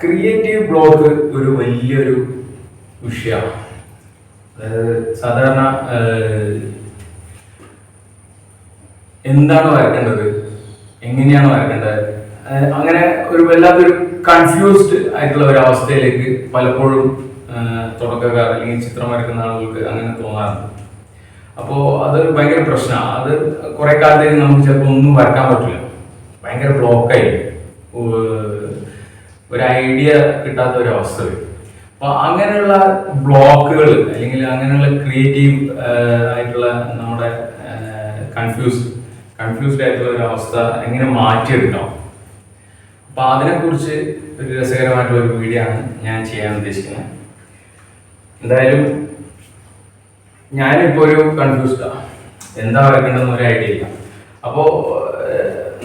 Creative block ഒരു വലിയൊരു വിഷയമാണ്. സാധാരണ എന്താണ് വരക്കേണ്ടത്? എങ്ങനെയാണ് വരക്കേണ്ടത്? അങ്ങനെ ഒരു വല്ലാത്തൊരു കൺഫ്യൂസ്ഡ് ആയിട്ടുള്ള ഒരു അവസ്ഥയിലേക്ക് പലപ്പോഴും തുടക്കക്കാർ അല്ലെങ്കിൽ ചിത്രം വരക്കുന്ന ആളുകൾക്ക് അങ്ങനെ തോന്നാറുണ്ട്. അപ്പോൾ അത് ഭയങ്കര പ്രശ്നമാണ്. അത് കുറെ കാലത്തേക്ക് നമുക്ക് ചിലപ്പോൾ ഒന്നും വരക്കാൻ പറ്റില്ല. ഭയങ്കര ബ്ലോക്കായി ഒരു ഐഡിയ കിട്ടാത്ത ഒരു അവസ്ഥ വരും. അപ്പൊ അങ്ങനെയുള്ള ബ്ലോക്കുകൾ അല്ലെങ്കിൽ അങ്ങനെയുള്ള ക്രിയേറ്റീവ് ആയിട്ടുള്ള നമ്മുടെ കൺഫ്യൂസ് കൺഫ്യൂസ്ഡ് ആയിട്ടുള്ള ഒരു അവസ്ഥ എങ്ങനെ മാറ്റിയെടുക്കാം? അപ്പൊ അതിനെക്കുറിച്ച് ഒരു രസകരമായിട്ടുള്ള ഒരു വീഡിയോ ആണ് ഞാൻ ചെയ്യാൻ ഉദ്ദേശിക്കുന്നത്. എന്തായാലും ഞാനിപ്പോ ഒരു കൺഫ്യൂസ്ഡാ എന്താ വരക്കേണ്ടതെന്ന് ഒരു ഐഡിയ ഇല്ല. അപ്പോ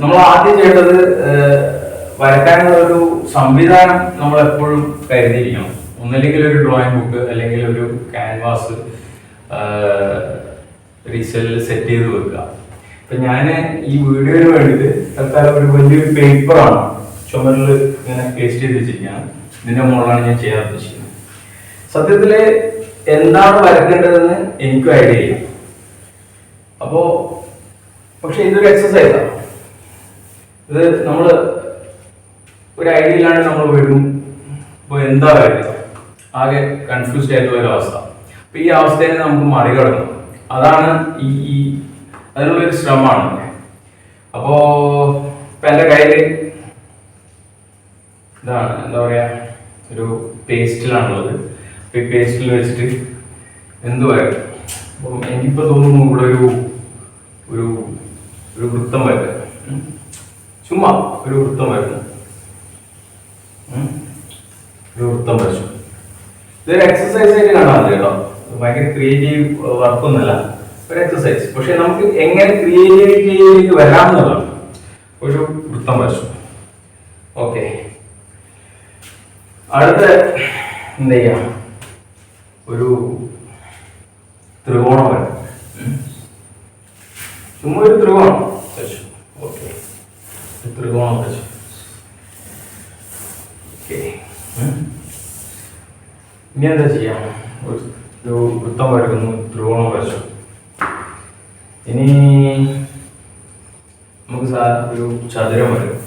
നമ്മൾ ആദ്യം ചെയ്യേണ്ടത് വരക്കാനുള്ള ഒരു സംവിധാനം നമ്മൾ എപ്പോഴും കരുതിയിരിക്കണം. ഒന്നല്ലെങ്കിൽ ഒരു ഡ്രോയിങ് ബുക്ക് അല്ലെങ്കിൽ ഒരു ക്യാൻവാസ് റീസെല്ലിൽ സെറ്റ് ചെയ്ത് വെക്കുക. ഇപ്പൊ ഞാൻ ഈ വീഡിയോന് വേണ്ടിയിട്ട് തൽക്കാലം ഒരു വലിയൊരു പേപ്പറാണ് ചുമരിൽ ഇങ്ങനെ പേസ്റ്റ് ചെയ്ത് വെച്ചിരിക്കുകയാണ് ഇതിന്റെ മുകളിലാണ് ഞാൻ ചെയ്യാൻ ഉദ്ദേശിക്കുന്നത്. സത്യത്തിൽ എന്താണ് വരക്കേണ്ടതെന്ന് എനിക്കും ഐഡിയ ഇല്ല. അപ്പോൾ പക്ഷെ ഇതൊരു എക്സസൈസാണ് ഇത് നമ്മൾ ഒരു ഐഡിയ ഇല്ലാണ്ട് നമ്മൾ വരും ഇപ്പോൾ എന്താ വരുന്നത് ആകെ കൺഫ്യൂസ്ഡ് ആയിട്ട് ഒരു അവസ്ഥ. അപ്പൊ ഈ അവസ്ഥയെ നമുക്ക് മറികടക്കണം അതാണ് ഈ ഈ അതിനുള്ളൊരു ശ്രമമാണ്. അപ്പോൾ ഇപ്പൊ എന്റെ കയ്യിൽ ഇതാണ് എന്താ പറയാ ഒരു പേസ്റ്റിലാണുള്ളത്. അപ്പൊ ഈ പേസ്റ്റിൽ വെച്ചിട്ട് എന്തുവായി അപ്പം എനിക്കിപ്പോ തോന്നുന്നു ഇവിടെ ഒരു ഒരു ഒരു വൃത്തം വരുന്നത്. ചുമ്മാ ഒരു വൃത്തം വരക്കുന്നു ഉം. ഒരു വരച്ചു ഇതൊരു എക്സസൈസ് ആയിട്ട് മതി കേട്ടോ. ഭയങ്കര ക്രിയേറ്റീവ് വർക്കൊന്നുമല്ല ഒരു എക്സസൈസ് പക്ഷെ നമുക്ക് എങ്ങനെ ക്രിയേറ്റിവിറ്റിയിലേക്ക് വരാമെന്നുള്ളതാണ് ഒരു വൃത്തം വരച്ചു ഓക്കെ. അടുത്ത എന്ത് ചെയ്യാം? ഒരു ത്രികോണം വരാം. ചുമ്മാ ഒരു ത്രികോണം. വരച്ചു ഓക്കെ ത്രികോണം വരച്ചു ഓക്കെ ഇനി എന്താ ചെയ്യാം? ഒരു വൃത്തം വരക്കുന്നു ത്രികോണം വരച്ചു. ഇനി നമുക്ക് സാ ഒരു ചതുരം വരും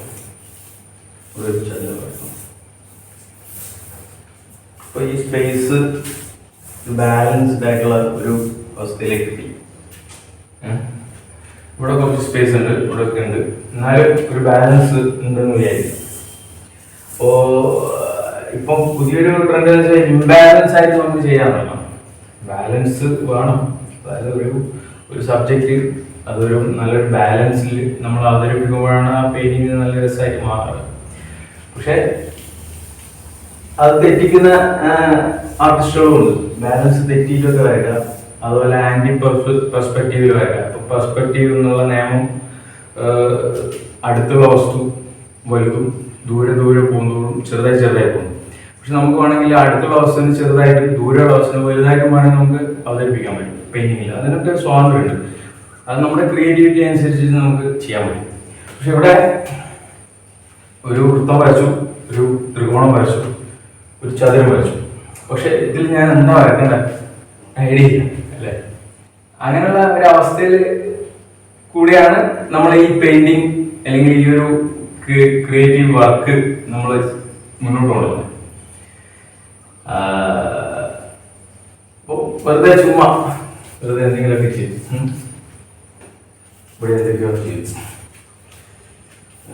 ഒരു ചതുരം വരക്കും അപ്പൊ ഈ സ്പേസ് ബാലൻസ്ഡ് ആയിട്ടുള്ള ഒരു അവസ്ഥയിലേക്ക് എത്തി? ഇവിടെ കുറച്ച് സ്പേസ് ഉണ്ട് ഇവിടെ ഒക്കെ ഉണ്ട്. എന്നാലും ഒരു ബാലൻസ് ഉണ്ടെന്ന് വിചാരിക്കും. അപ്പോ ഇപ്പം പുതിയൊരു ട്രെൻഡ് ഇംബാലൻസ് ആയിട്ട് നമുക്ക് ചെയ്യാൻ ബാലൻസ് വേണം. അതായത് ഒരു ഒരു സബ്ജക്റ്റ് അതൊരു നല്ലൊരു ബാലൻസിൽ നമ്മൾ അവതരിപ്പിക്കുമ്പോഴാണ് ആ പെയിന്റിങ് നല്ല രസമായിട്ട് മാറുന്നത്. പക്ഷെ അത് തെറ്റിക്കുന്ന ആർട്ടിസ്റ്റുകളുണ്ട് ബാലൻസ് തെറ്റിയിട്ടൊക്കെ വരയ്ക്കുക. അതുപോലെ ആന്റി പെർസ്പെക്റ്റീവിൽ വരയ്ക്കുക. അപ്പൊ പെർസ്പെക്റ്റീവ് എന്നുള്ള നിയമം അടുത്തുള്ള വസ്തു വലുതും ദൂരെ ദൂരെ പോകുന്നതും ചെറുതായി ചെറുതായി പോകുന്നു. പക്ഷെ നമുക്ക് വേണമെങ്കിൽ അടുത്തുള്ള അവസ്ഥയിൽ ചെറുതായിട്ടും ദൂരെയുള്ള അവസ്ഥ വലുതായിട്ടും വേണമെങ്കിൽ നമുക്ക് അവതരിപ്പിക്കാൻ പറ്റും. പെയിന്റിങ്ങിൽ അതിനൊക്കെ സ്വാതന്ത്ര്യമുണ്ട് അത് നമ്മുടെ ക്രിയേറ്റിവിറ്റി അനുസരിച്ച് നമുക്ക് ചെയ്യാൻ പറ്റും. പക്ഷെ ഇവിടെ ഒരു വൃത്തം വരച്ചു ഒരു ത്രികോണം വരച്ചു ഒരു ചതുരം വരച്ചു. പക്ഷെ ഇതിൽ ഞാൻ എന്താ വരക്കണ്ട ഐഡിയ ഇല്ല അല്ലേ? അങ്ങനെയുള്ള ഒരു അവസ്ഥയിൽ കൂടിയാണ് നമ്മൾ ഈ പെയിന്റിങ് അല്ലെങ്കിൽ ഈ ഒരു ക്രിയേറ്റീവ് വർക്ക് നമ്മൾ മുന്നോട്ട് കൊണ്ടുപോകുന്നത്. വെറുതെ ചുമ്മാ. വെറുതെ എന്തെങ്കിലുമൊക്കെ ചെയ്യും. ഇവിടെ എന്തൊക്കെയോ ചെയ്യും.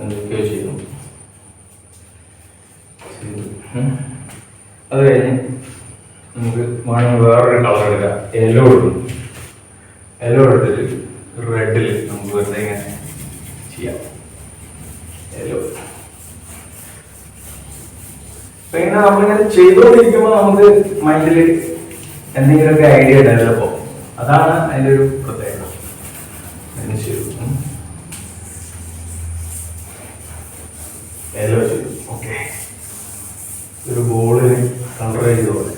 എന്തൊക്കെയോ ചെയ്യും. അത് കഴിഞ്ഞ് നമുക്ക് വേണമെങ്കിൽ വേറൊരു കളർ എടുക്കാം. യെല്ലോ ഇടും യെല്ലോ എടുത്തിട്ട് റെഡിൽ നമുക്ക് വെറുതെ ഇങ്ങനെ ചെയ്യാം യെല്ലോ ഇങ്ങനെ നമ്മളിങ്ങനെ ചെയ്തുകൊണ്ടിരിക്കുമ്പോൾ നമുക്ക് മൈൻഡിൽ എന്തെങ്കിലുമൊക്കെ ഐഡിയ ഡെവലപ്പ് ആവും അതാണ് അതിന്റെ ഒരു പ്രത്യേകത. ചെയ്തു ഓക്കെ. ഒരു ബോളിന് കളർ ചെയ്തോളെ.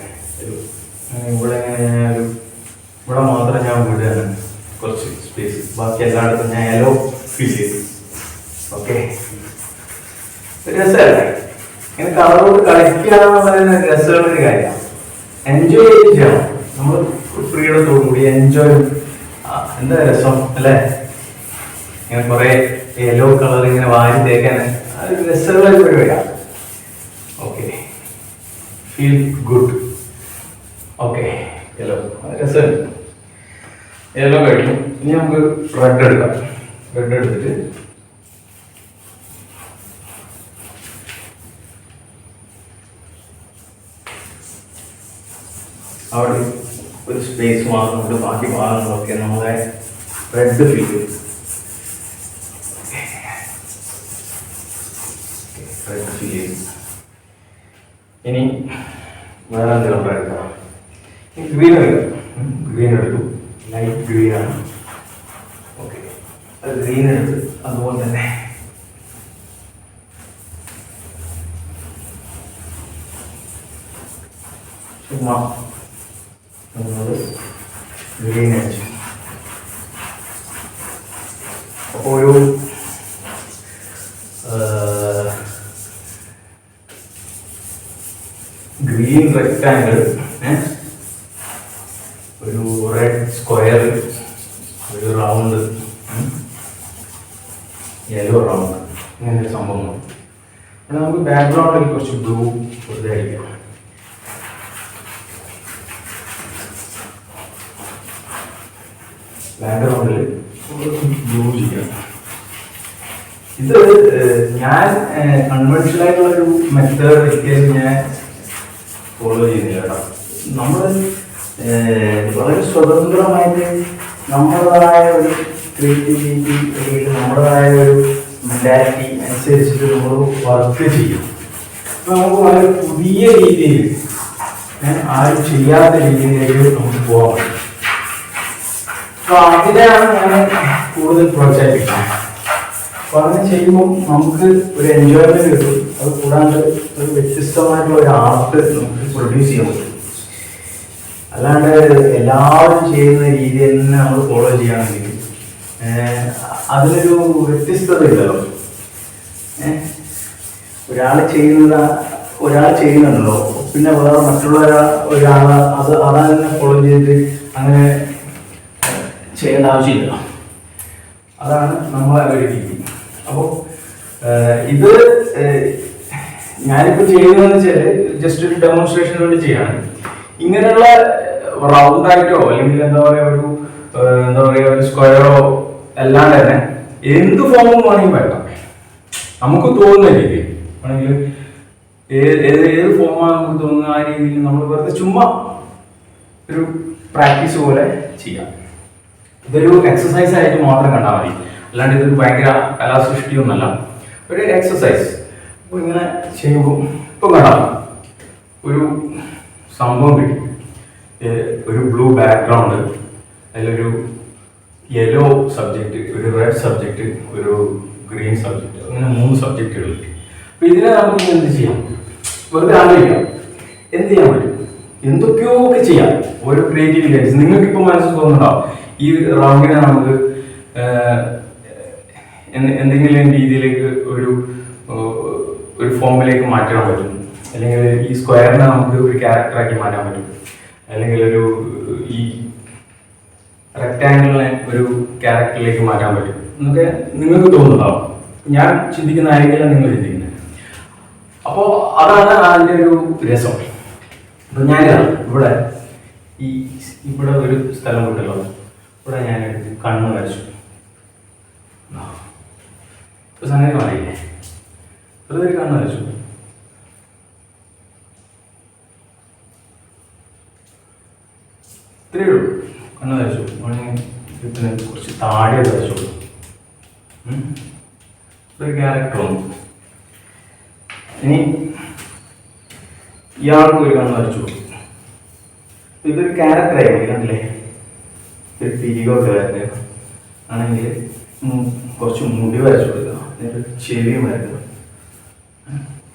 ഇവിടെ ഇങ്ങനെ ഒരു ഇവിടെ മാത്രം ഞാൻ വിടുകയാണ്. കുറച്ച് സ്പേസ് ബാക്കി എല്ലായിടത്തും ഞാൻ എലോ ഫീൽ ചെയ്തു. ഓക്കെ. രസമല്ലേ? ഇങ്ങനെ കളറോട് കളിക്കുക എന്നുള്ളത് രസമുള്ള ഒരു കാര്യമാണ് എൻജോയ് ചെയ്യണം നമ്മൾ ഫ്രീഡത്തോടു കൂടി എൻജോയ് എന്താ രസം അല്ലേ? ഇങ്ങനെ കുറെ യെല്ലോ കളർ ഇങ്ങനെ വാരി തേക്കാൻ അത് രസമുള്ള ഒരു പരിപാടിയാണ് okay feel good okay yellow രസമുണ്ട് യെല്ലോ കഴിക്കും ഇനി നമുക്ക് റെഡ് എടുക്കാം. റെഡ് എടുത്തിട്ട് അവിടെ ഒരു സ്പേസ് മാറുന്നുണ്ട് ബാക്കി ഭാഗങ്ങളൊക്കെ നമ്മളെ റെഡ് ഫിൽ ചെയ്യും റെഡ് ഫിൽ ഇനി വേറെ എന്തെങ്കിലും എടുക്കാം. ഗ്രീൻ എടുക്കാം. ഗ്രീൻ എടുത്തു. ലൈറ്റ് ഗ്രീൻ ആണ്. ഓക്കെ അത് ഗ്രീൻ എടുത്ത് അതുപോലെ തന്നെ ചുമ്മാ ഗ്രീൻ അടിച്ചു അപ്പോൾ ഒരു ഗ്രീൻ റെക്ടാങ്കിൾ ഒരു റെഡ് സ്ക്വയർ ഒരു റൗണ്ട് യെല്ലോ റൗണ്ട് ഇങ്ങനെ ഒരു സംഭവം പിന്നെ നമുക്ക് ബാക്ക്ഗ്രൗണ്ടിൽ കുറച്ച് ബ്ലൂ വെറുതെ അടിക്കാം ബാക്ക്ഗ്രൗണ്ടിൽ ബ്ലൂ ചെയ്യാം ഇത് ഏഹ്, ഞാൻ കൺവെൻഷനൽ ആയിട്ടുള്ള ഒരു മെത്തേഡ് ഒരിക്കലും ഞാൻ ഫോളോ ചെയ്യുന്നില്ല കേട്ടോ. നമ്മൾ വളരെ സ്വതന്ത്രമായിട്ട് നമ്മുടേതായ ഒരു ക്രിയേറ്റിവിറ്റി അല്ലെങ്കിൽ നമ്മുടേതായ ഒരു മെന്റാലിറ്റി അനുസരിച്ചിട്ട് നമ്മൾ വർക്ക് ചെയ്യും. നമുക്ക് വളരെ പുതിയ രീതിയിൽ ആരും ചെയ്യാത്ത രീതിയിലേക്ക് നമുക്ക് പോകാൻ പറ്റും. അപ്പൊ അതിനെയാണ് ഞാൻ കൂടുതൽ പ്രോത്സാഹിപ്പിക്കുന്നത്. അങ്ങനെ ചെയ്യുമ്പോൾ നമുക്ക് ഒരു എൻജോയ്മെന്റ് കിട്ടും. അത് കൂടാണ്ട് ഒരു വ്യത്യസ്തമായിട്ടുള്ള ഒരു ആർട്ട് നമുക്ക് പ്രൊഡ്യൂസ് ചെയ്യാൻ പറ്റും. അല്ലാണ്ട് എല്ലാവരും ചെയ്യുന്ന രീതി തന്നെ നമ്മൾ ഫോളോ ചെയ്യുകയാണെങ്കിൽ അതിനൊരു വ്യത്യസ്തത ഇല്ലല്ലോ ഒരാൾ ചെയ്യുന്നത് ഒരാൾ ചെയ്യുന്നുണ്ടല്ലോ പിന്നെ വേറെ മറ്റുള്ള ഒരാൾ അത് അതാ തന്നെ ഫോളോ ചെയ്തിട്ട് അങ്ങനെ ചെയ്യേണ്ട ആവശ്യമില്ല. അതാണ് നമ്മളെ ഒരു അപ്പോൾ ഇത് ഞാനിപ്പോ ചെയ്യുന്നതെന്ന് വെച്ചാൽ ജസ്റ്റ് ഒരു ഡെമോൺസ്ട്രേഷൻ വേണ്ടി ചെയ്യാണ്. ഇങ്ങനെയുള്ള റൗണ്ട് ആയിട്ടോ അല്ലെങ്കിൽ എന്താ പറയാ ഒരു എന്താ പറയാ ഒരു സ്ക്വയറോ അല്ലാണ്ട് തന്നെ എന്ത് ഫോമും വേണമെങ്കിൽ വരക്കാം നമുക്ക് തോന്നുന്ന രീതി ആണെങ്കിൽ ഏത് ഏത് ഫോമാണ് നമുക്ക് തോന്നുന്ന ആ രീതിയിൽ നമ്മൾ വെറുതെ ചുമ്മാ ഒരു പ്രാക്ടീസ് പോലെ ചെയ്യാം. ഇതൊരു എക്സസൈസ് ആയിട്ട് മാത്രം കണ്ടാൽ മതി. അല്ലാണ്ട് ഇതൊരു ഭയങ്കര കലാസൃഷ്ടിയൊന്നുമല്ല ഒരു എക്സസൈസ് അപ്പോൾ ഇങ്ങനെ ചെയ്യുമ്പോൾ ഇപ്പം കാണാം ഒരു സംഭവം കിട്ടി. ഒരു ബ്ലൂ ബാക്ക്ഗ്രൗണ്ട് അതിലൊരു യെല്ലോ സബ്ജക്റ്റ് ഒരു റെഡ് സബ്ജക്റ്റ് ഒരു ഗ്രീൻ സബ്ജക്റ്റ് അങ്ങനെ മൂന്ന് സബ്ജക്റ്റുകൾ കിട്ടി. അപ്പോൾ ഇതിനെ നമുക്ക് എന്ത് ചെയ്യാം? വെറുതെ ആലോചിക്കാം. എന്ത് ചെയ്യാൻ പറ്റും? എന്തൊക്കെയോ ഒക്കെ ചെയ്യാം? ഓരോ ക്രിയേറ്റീവ് ക്രിയേറ്റിവിറ്റി നിങ്ങൾക്ക് ഇപ്പോൾ മനസ്സിൽ തോന്നുന്നുണ്ടാവും ഈ റൗണ്ടിനെ നമുക്ക് എന്തെങ്കിലും രീതിയിലേക്ക് ഒരു ഒരു ഫോമിലേക്ക് മാറ്റാൻ പറ്റും. അല്ലെങ്കിൽ ഈ സ്ക്വയറിനെ നമുക്ക് ഒരു ക്യാരക്ടറാക്കി മാറ്റാൻ പറ്റും. അല്ലെങ്കിൽ ഒരു ഈ റെക്ടാങ്കിളിനെ ഒരു ക്യാരക്ടറിലേക്ക് മാറ്റാൻ പറ്റും. എന്നൊക്കെ നിങ്ങൾക്ക് തോന്നുന്നുണ്ടാവും. ഞാൻ ചിന്തിക്കുന്ന ആയിരിക്കില്ല നിങ്ങൾ ചിന്തിക്കുന്നത് അപ്പോൾ അതാണ് അതിന്റെ ഒരു രസം. അപ്പം ഞാൻ ഇവിടെ ഈ ഇവിടെ ഒരു സ്ഥലം കിട്ടല്ലോ ഇവിടെ ഞാൻ കണ്ണ് വരച്ചു. ഇപ്പൊ സംഗതി മാറിയില്ലേ? വെറുതെ ഒരു വെച്ചു. ഇത്രയേ ഉള്ളൂ. കണ്ണു വെച്ചു. ഇതിന് കുറച്ച് താഴെ വെച്ചുള്ളൂ. ഒരു ക്യാരക്ടർ വന്നു ഇനി ഇയാൾക്ക് ഒരു കണ്ണ് വരച്ചു ഇതൊരു ക്യാരക്ടറായി കണ്ടില്ലേ? ഒരു പിരികൊക്കെ വരുന്നത് ആണെങ്കിൽ കുറച്ച് മുടി വരച്ചു കൊടുക്കുക ചെവിയുമായിരുന്നു.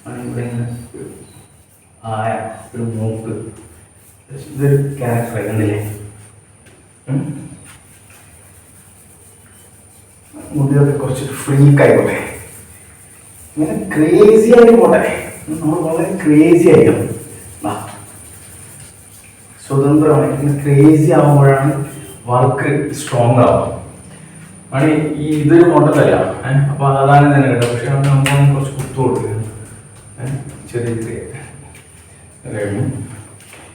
ചെവിയും ഇവിടെ ഇങ്ങനെ ഒരു ആയ ഒരു മൂക്ക് ഇതൊരു ക്യാരക്ടറായി കണ്ടില്ലേ. മുടിയൊക്കെ കുറച്ച് പോലെ ഇങ്ങനെ ക്രേസി ആയിട്ട് പോട്ടെ. നമ്മൾ വളരെ ക്രേസി ആയിരിക്കണം. സ്വതന്ത്രമാണ്. ഇങ്ങനെ ക്രേസി ആകുമ്പോഴാണ് വർക്ക് സ്ട്രോങ് ആവുക. ആണ് ഈ ഇതൊരു മോട്ടത്തല്ല അപ്പൊ അതാണ് തന്നെ കേട്ടോ. പക്ഷെ നമ്മൾ കുറച്ച് കുത്തു കൊടുക്കുന്നു ചെറിയ ചെറിയ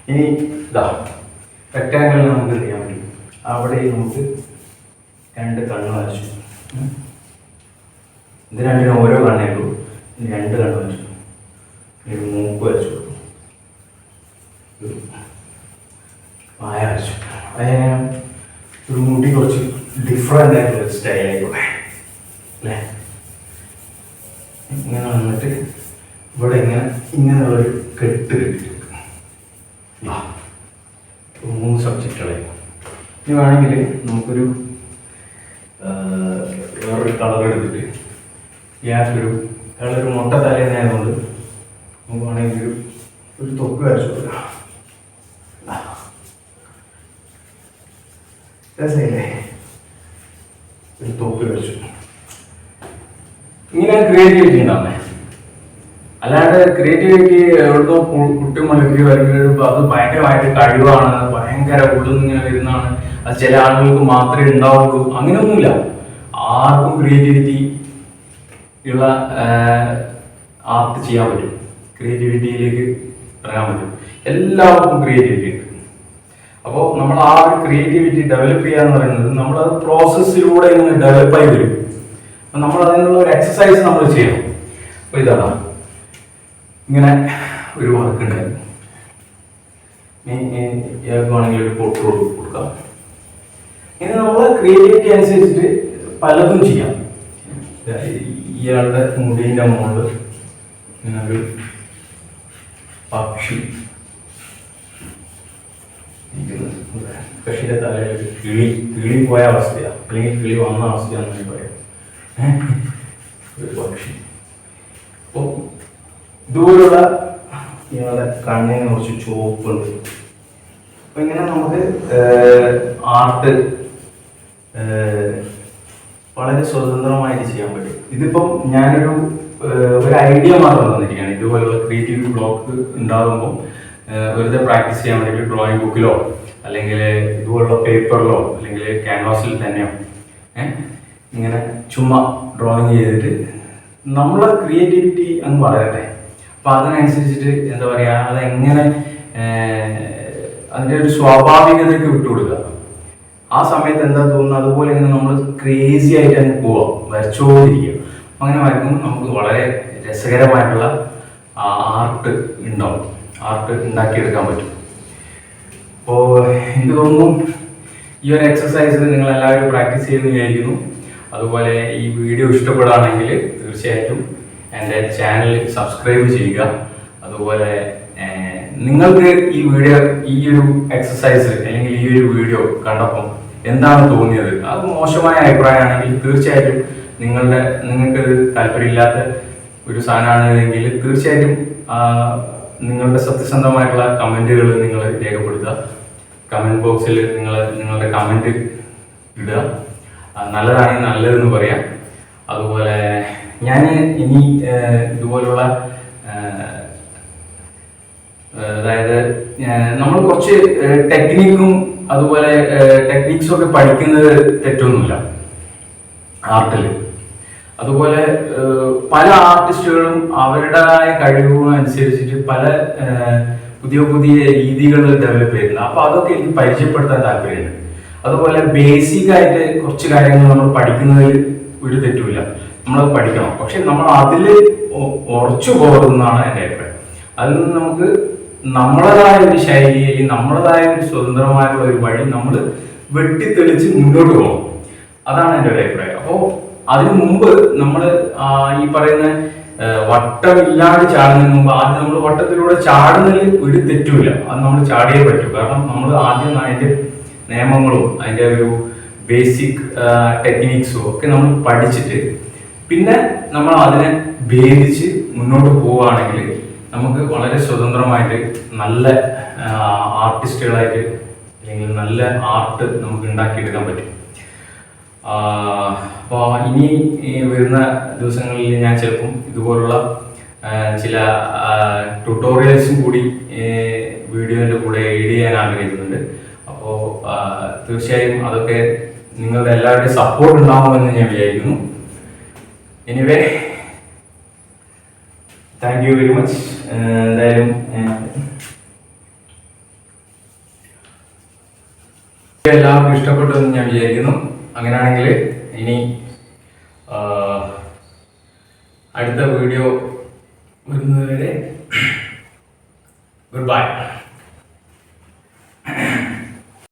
ഇനി ഇതാ റെക്റ്റാങ്കിൾ നമുക്ക് ചെയ്യാൻ പറ്റും. അവിടെ നമുക്ക് രണ്ട് കണ്ണ് വരച്ചു. ഇത് രണ്ടിനും ഓരോ കണ്ണേ ഉള്ളൂ ഇനി രണ്ട് കണ്ണ് വരച്ചു ഇനി ഒരു മൂക്ക് വരച്ചു ഒരു വായ വരച്ചു അതിനെ ഒരു മുടി കുറച്ച് ഡിഫറെന്റ് ആയിട്ടുള്ള സ്റ്റൈലായിക്കോട്ടെ അല്ലേ ഇങ്ങനെ വന്നിട്ട് ഇവിടെ ഇങ്ങനെ ഇങ്ങനെയുള്ളൊരു കെട്ട് കെട്ടിട്ട് മൂന്ന് സബ്ജക്റ്റുകളായി ഇനി വേണമെങ്കിൽ നമുക്കൊരു വേറൊരു കളർ എടുത്തിട്ട് ഗ്യാപ്പൊരു കളർ മുട്ട തലേന്നായതുകൊണ്ട് നമുക്ക് വേണമെങ്കിൽ ഒരു ഒരു തൊക്ക് വരച്ചു കൊടുക്കാം. രസമില്ലേ ഒരു തൊക്ക് വരച്ചു ഇങ്ങനെ ക്രിയേറ്റിവിറ്റി ഉണ്ടാവുന്നത് അല്ലാണ്ട് ക്രിയേറ്റിവിറ്റി എവിടുന്നോ കു- കുട്ടി മുളക്കി വരുമ്പോൾ അത് ഭയങ്കരമായിട്ട് കഴിവാണ്. ഭയങ്കര ഉള്ളിൽ ഇങ്ങനെ വരുന്നതാണ്. അത് ചില ആളുകൾക്ക് മാത്രമേ ഉണ്ടാവുള്ളൂ. അങ്ങനെയൊന്നുമില്ല. ആർക്കും ക്രിയേറ്റിവിറ്റി ഉള്ള ആർട്ട് ചെയ്യാൻ പറ്റും. ക്രിയേറ്റിവിറ്റിയിലേക്ക് ഇറങ്ങാൻ പറ്റും. എല്ലാവർക്കും ക്രിയേറ്റിവിറ്റി അപ്പോൾ നമ്മൾ ആ ഒരു ക്രിയേറ്റിവിറ്റി ഡെവലപ്പ് ചെയ്യുക എന്ന് പറയുന്നത് നമ്മൾ അത് പ്രോസസ്സിലൂടെ ഇങ്ങനെ ഡെവലപ്പായി വരും. നമ്മൾ അതിനുള്ള ഒരു എക്സസൈസ് നമ്മൾ ചെയ്യണം. അപ്പോൾ ഇതാണ്. ഇങ്ങനെ ഒരു വർക്ക് ഉണ്ടായിരുന്നു ഒരു പൊട്ട് കൊടുക്കാം. ഇനി നമ്മൾ ക്രിയേറ്റിവിറ്റി അനുസരിച്ചിട്ട് പലതും ചെയ്യാം. ഇയാളുടെ മുടീന്റെ മുകളിൽ ഇങ്ങനെ ഒരു പക്ഷി പക്ഷിയുടെ തലയിൽ കിളി കിളി പോയ അവസ്ഥയാണ് അല്ലെങ്കിൽ കിളി വന്ന അവസ്ഥയാണെന്ന് പറയാം? ഒരു അപ്പോൾ ഇതുപോലുള്ള ഇയാളെ കണ്ണിന് കുറച്ച് ചുവപ്പുണ്ട്. അപ്പൊ ഇങ്ങനെ നമുക്ക് ആർട്ട് വളരെ സ്വതന്ത്രമായിട്ട് ചെയ്യാൻ പറ്റും. ഇതിപ്പം ഞാനൊരു ഒരു ഐഡിയ മാത്രം തന്നിരിക്കുകയാണ്. ഇതുപോലുള്ള ക്രിയേറ്റീവ് ബ്ലോക്ക് ഉണ്ടാകുമ്പോൾ വെറുതെ പ്രാക്ടീസ് ചെയ്യാൻ വേണ്ടി ഡ്രോയിങ് ബുക്കിലോ അല്ലെങ്കിൽ ഇതുപോലുള്ള പേപ്പറിലോ അല്ലെങ്കിൽ ക്യാൻവാസിൽ തന്നെയോ ഏഹ്, ഇങ്ങനെ ചുമ്മാ ഡ്രോയിങ് ചെയ്തിട്ട് നമ്മളെ ക്രിയേറ്റിവിറ്റി അങ്ങ് വളരട്ടെ. അപ്പൊ അതിനനുസരിച്ചിട്ട് എന്താ പറയാ അതെങ്ങനെ അതിന്റെ ഒരു സ്വാഭാവികതയ്ക്ക് വിട്ടുകൊടുക്കുക. ആ സമയത്ത് എന്താ തോന്നുന്നത്? അതുപോലെ ഇങ്ങനെ നമ്മൾ ക്രേസി ആയിട്ട് അങ്ങ് പോവാം വരച്ചോണ്ടിരിക്കുക. അങ്ങനെ വരക്കുമ്പോൾ നമുക്ക് വളരെ രസകരമായിട്ടുള്ള ആർട്ട് ഉണ്ടാവും. ആർട്ട് ഉണ്ടാക്കിയെടുക്കാൻ പറ്റും. അപ്പോൾ എനിക്ക് തോന്നുന്നു ഈ ഒരു എക്സസൈസ് നിങ്ങൾ എല്ലാവരും പ്രാക്ടീസ് ചെയ്യുന്നു വിചാരിക്കുന്നു. അതുപോലെ ഈ വീഡിയോ ഇഷ്ടപ്പെടുകയാണെങ്കിൽ തീർച്ചയായിട്ടും എന്റെ ചാനൽ സബ്സ്ക്രൈബ് ചെയ്യുക. അതുപോലെ നിങ്ങൾക്ക് ഈ വീഡിയോ ഈ ഒരു എക്സസൈസ് അല്ലെങ്കിൽ ഈ ഒരു വീഡിയോ കണ്ടപ്പം എന്താണ് തോന്നിയത്? അത് മോശമായ അഭിപ്രായമാണെങ്കിൽ തീർച്ചയായിട്ടും നിങ്ങളുടെ നിങ്ങൾക്ക് താല്പര്യമില്ലാത്ത ഒരു സാധനമാണെങ്കിൽ തീർച്ചയായിട്ടും നിങ്ങളുടെ സത്യസന്ധമായിട്ടുള്ള കമന്റുകൾ നിങ്ങൾ രേഖപ്പെടുത്തുക. കമന്റ് ബോക്സിൽ നിങ്ങൾ നിങ്ങളുടെ കമന്റ് ഇടുക. നല്ലതാണെങ്കിൽ നല്ലതെന്ന് പറയാം. അതുപോലെ ഞാൻ ഇനി ഇതുപോലുള്ള അതായത് നമ്മൾ കുറച്ച് ടെക്നിക്കും അതുപോലെ ടെക്നിക്സും ഒക്കെ പഠിക്കുന്നത് തെറ്റൊന്നുമില്ല. ആർട്ടിൽ അതുപോലെ പല ആർട്ടിസ്റ്റുകളും അവരുടേതായ കഴിവുകളനുസരിച്ചിട്ട് പല പുതിയ പുതിയ രീതികൾ ഡെവലപ്പ് ചെയ്യുന്നുണ്ട്. അപ്പോൾ അതൊക്കെ എനിക്ക് പരിചയപ്പെടുത്താൻ താല്പര്യമുണ്ട്. അതുപോലെ ബേസിക് ആയിട്ട് കുറച്ച് കാര്യങ്ങൾ നമ്മൾ പഠിക്കുന്നതിൽ ഒരു തെറ്റുമില്ല. നമ്മൾ പഠിക്കണം. പക്ഷെ നമ്മൾ അതിൽ ഉറച്ചു പോകുന്നതാണ് എന്റെ അഭിപ്രായം. അതിൽ നിന്ന് നമുക്ക് നമ്മളതായ ഒരു ശൈലിയിൽ നമ്മളതായ ഒരു സ്വതന്ത്രമായിട്ടുള്ള ഒരു വഴി നമ്മൾ വെട്ടിത്തെളിച്ച് മുന്നോട്ട് പോകും അതാണ് എന്റെ ഒരു അഭിപ്രായം. അപ്പോൾ അതിനു മുമ്പ് നമ്മൾ ഈ പറയുന്ന വട്ടമില്ലാതെ ചാടുന്നതിന് മുമ്പ് ആദ്യം നമ്മൾ വട്ടത്തിലൂടെ ചാടുന്നതിൽ ഒരു തെറ്റുമില്ല. അത് നമ്മൾ ചാടിയേ പറ്റൂ. കാരണം നമ്മൾ ആദ്യം അതിന്റെ നിയമങ്ങളും അതിന്റെ ഒരു ബേസിക് ടെക്നിക്സും ഒക്കെ നമ്മൾ പഠിച്ചിട്ട് പിന്നെ നമ്മൾ അതിനെ ഭേദിച്ച് മുന്നോട്ട് പോവുകയാണെങ്കിൽ നമുക്ക് വളരെ സ്വതന്ത്രമായിട്ട് നല്ല ആർട്ടിസ്റ്റുകളായിട്ട് അല്ലെങ്കിൽ നല്ല ആർട്ട് നമുക്ക് ഉണ്ടാക്കിയെടുക്കാൻ പറ്റും. അപ്പോൾ ഇനി വരുന്ന ദിവസങ്ങളിൽ ഞാൻ ചിലപ്പം ഇതുപോലുള്ള ചില ട്യൂട്ടോറിയൽസും കൂടി വീഡിയോന്റെ കൂടെ എഡ് ചെയ്യാൻ ആഗ്രഹിക്കുന്നുണ്ട്. അപ്പോൾ തീർച്ചയായും അതൊക്കെ നിങ്ങളുടെ എല്ലാവരുടെയും സപ്പോർട്ട് ഉണ്ടാവുമെന്ന് ഞാൻ വിചാരിക്കുന്നു. Anyway thank you very much എന്തായാലും എല്ലാവർക്കും ഇഷ്ടപ്പെട്ടു എന്ന് ഞാൻ വിചാരിക്കുന്നു. അങ്ങനെയാണെങ്കിൽ ഇനി അടുത്ത വീഡിയോ വരുന്നതുവരെ